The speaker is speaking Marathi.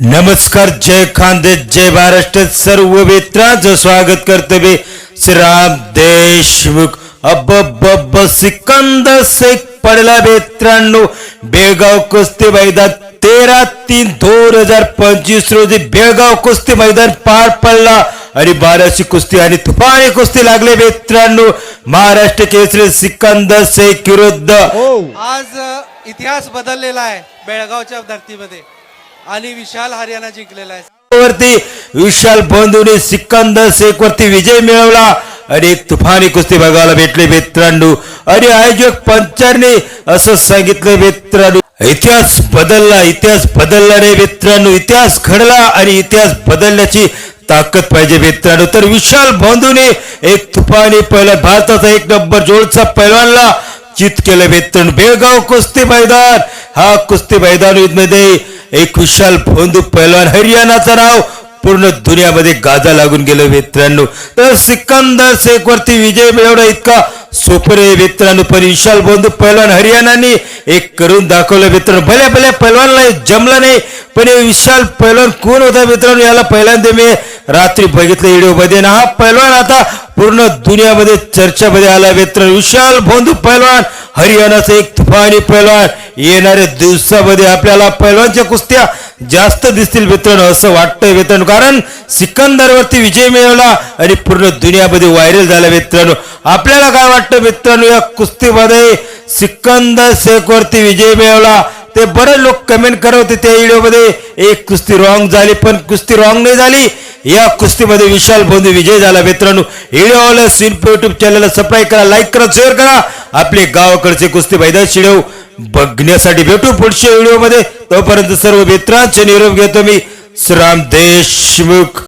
नमस्कार जय खानदेश जय महाराष्ट्र सर्व मित्रांचं स्वागत करतो मी श्रीराम देशमुख. अब बब सिकंदर शेख पडला मित्रांनो बेळगाव कुस्ती मैदान तेरा तीन दोन हजार पंचवीस रोजी बेळगाव कुस्ती मैदान पार पडला. आणि बाराशे कुस्ती आणि तुफानी कुस्ती लागले मित्रांनो महाराष्ट्र केसरी सिकंदर शेख विरुद्ध. आज अ, इतिहास बदललेला आहे बेळगावच्या धर्तीमध्ये. आणि विशाल हरियाणा जिंकलेला आहे. वरती विशाल बंधूने सिकंदर शेख वरती विजय मिळवला. आणि एक तुफानी कुस्ती बघायला भेटले मित्रांनो. आणि आयोजक पंचांनी असं सांगितलं मित्रांनो इतिहास बदलला इतिहास बदलला रे मित्रांनो. इतिहास घडला आणि इतिहास बदलण्याची ताकद पाहिजे मित्रांनो. तर विशाल बंधूने एक तुफानी पहिला भारताचा एक नंबर जोडचा पैलवानला चित केलं मित्रांनो. बेळगाव कुस्ती मैदान. हा कुस्ती मैदानमध्ये एक विशाल भोंदू पैलवान हरियाणाचं नाव. पूर्ण दुनियामध्ये गाजा लागून गेलं मित्रांनो. तर सिकंदर शेख वरती विजय मिळवणं इतका सोपं आहे मित्रांनो. पण विशाल बंधू पैलवान हरियाणाने एक करून दाखवलं मित्रांनो. भल्या भल्या पैलवानला जमलं नाही. पण हे विशाल पैलवान कोण होता मित्रांनो? याला पहिल्यांदा मी रात्री बघितलं व्हिडिओमध्ये. ना हा पैलवान आता पूर्ण दुनियामध्ये चर्चेमध्ये आला मित्र विशाल भोंदू पैलवान हरियाणाचा एक तुफानी पैलवान. येणाऱ्या दिवसामध्ये आपल्याला पैलवानच्या कुस्त्या जास्त दिसतील मित्रांनो असं वाटतंय मित्रांनो कारण सिकंदरवरती विजय मिळवला आणि पूर्ण दुनियामध्ये व्हायरल झाला मित्रांनो. आपल्याला काय वाटतं मित्रांनो या कुस्तीमध्ये सिकंदर शेख वरती विजय मिळवला? ते बरेच लोक कमेंट करत होते त्या व्हिडिओमध्ये एक कुस्ती रॉंग झाली पण कुस्ती रॉंग नाही झाली. या कुस्तीमध्ये विशाल बोंधू विजय झाला. मित्रांनो व्हिडिओला सिल्प युट्यूब चॅनलला सबस्क्राईब करा लाईक करा शेअर करा. आपले गावाकडचे कुस्ती मैदान शिडव बघण्यासाठी भेटू पुढच्या व्हिडिओमध्ये तोपर्यंत सर्व मित्रांचे निरोप घेतो मी. श्राम देशमुख.